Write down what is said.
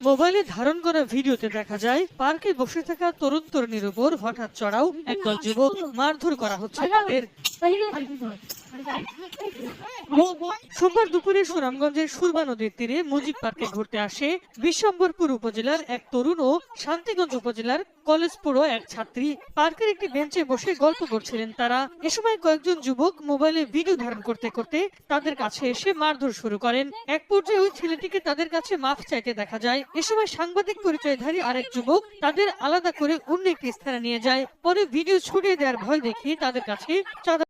মোবাইলে ধারণ করা ভিডিওতে দেখা যায় পার্কে বসে থাকা তরুণ তরুণীর উপর হঠাৎ চড়াও একদল যুবক মারধর করা হচ্ছে তাদের। সোমবার দুপুরে সুনামগঞ্জের সুরমা নদীর তীরে মুজিব পার্কে ঘুরতে আসে বিশ্বম্বরপুর উপজেলার এক তরুণ ও শান্তিগঞ্জ উপজেলার কলেজ পড়ো এক ছাত্রী। পার্কের একটি বেঞ্চে বসে গল্প করছিলেন তারা। এ সময় কয়েকজন যুবক মোবাইলে ভিডিও ধারণ করতে করতে তাদের কাছে এসে মারধর শুরু করেন। এক পর্যায়ে ওই ছেলেটিকে তাদের কাছে মাফ চাইতে দেখা যায়। এ সময় সাংবাদিক পরিচয়ধারী আরেক যুবক তাদের আলাদা করে অন্য একটি স্থানে নিয়ে যায়। পরে ভিডিও ছড়িয়ে দেওয়ার ভয় দেখিয়ে তাদের কাছে চাঁদা